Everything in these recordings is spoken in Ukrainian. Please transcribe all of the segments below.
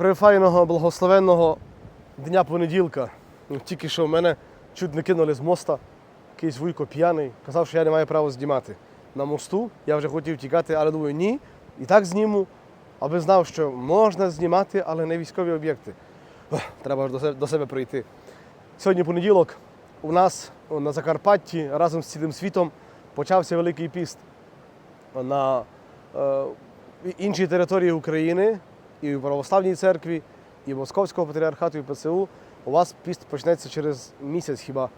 Прифайного благословенного дня понеділка. Тільки що в мене чуть не кинули з моста. Якийсь вуйко п'яний. Казав, що я не маю права знімати на мосту. Я вже хотів тікати, але думаю, ні. І так зніму, аби знав, що можна знімати, але не військові об'єкти. Треба ж до себе прийти. Сьогодні понеділок. У нас на Закарпатті разом з цілим світом почався Великий піст на е, іншій території України, і в Православній церкві, і в Московського патріархату, і ПЦУ. У вас піст почнеться через місяць хіба.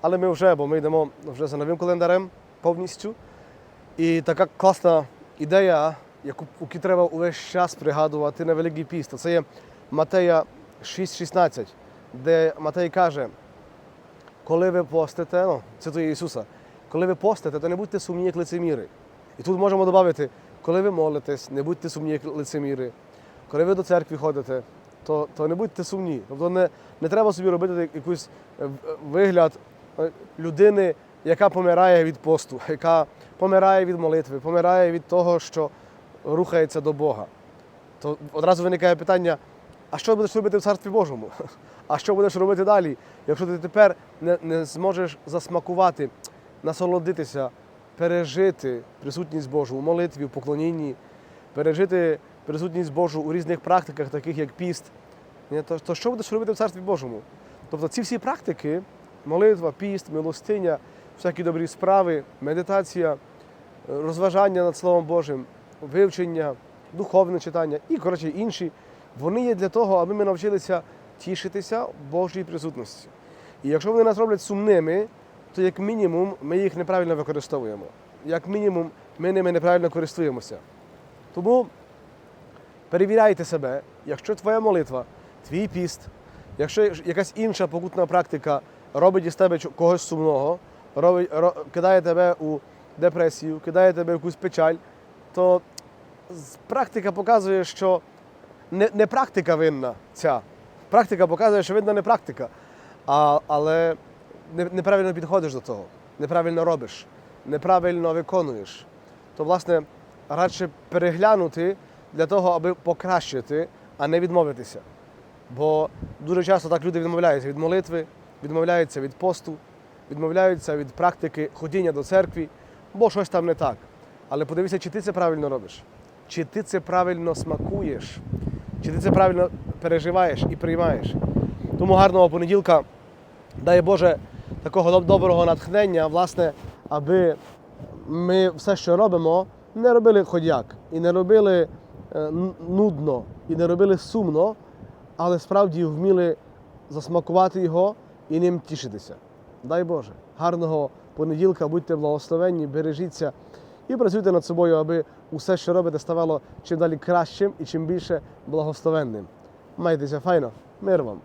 Але ми вже, бо ми йдемо вже за новим календарем повністю. І така класна ідея, яку, яку треба увесь час пригадувати на Великий піст. Це є Матея 6,16, де Матей каже, коли ви постите, ну, цитує Ісуса, коли ви постите, то не будьте сумні, як лицеміри. І тут можемо додати, коли ви молитесь, не будьте сумні, як лицеміри. Коли ви до церкви ходите, то, то не будьте сумні. Тобто не, не треба собі робити якийсь е, вигляд е, людини, яка помирає від посту, яка помирає від молитви, помирає від того, що рухається до Бога. То одразу виникає питання: а що будеш робити в Царстві Божому? А що будеш робити далі, якщо ти тепер не, не зможеш засмакувати, насолодитися, пережити присутність Божу у молитві, в поклонінні, пережити присутність Божу у різних практиках, таких як піст, то, що будеш робити в Царстві Божому? Тобто ці всі практики, молитва, піст, милостиня, всякі добрі справи, медитація, розважання над Словом Божим, вивчення, духовне читання і, коротше, інші, вони є для того, аби ми навчилися тішитися Божій присутності. І якщо вони нас роблять сумними, то як мінімум ми їх неправильно використовуємо. Як мінімум, ми ними неправильно користуємося. Тому перевіряйте себе, якщо твоя молитва, твій піст, якщо якась інша покутна практика робить із тебе когось сумного, робить, ро- кидає тебе у депресію, кидає тебе в якусь печаль, то практика показує, що не, не практика винна ця. Практика показує, що винна не практика, а, але не, неправильно підходиш до того, неправильно робиш, неправильно виконуєш. То, власне, радше переглянути для того, аби покращити, а не відмовитися. Бо дуже часто так люди відмовляються від молитви, відмовляються від посту, відмовляються від практики ходіння до церкви, бо щось там не так. Але подивися, чи ти це правильно робиш, чи ти це правильно смакуєш, чи ти це правильно переживаєш і приймаєш. Тому гарного понеділка, дай Боже, такого доброго натхнення, власне, аби ми все, що робимо, не робили ходяк і не робили нудно, і не робили сумно, але справді вміли засмакувати його і ним тішитися. Дай Боже, гарного понеділка, будьте благословенні, бережіться і працюйте над собою, аби усе, що робите, ставало чим далі кращим і чим більше благословенним. Майтеся файно, мир вам!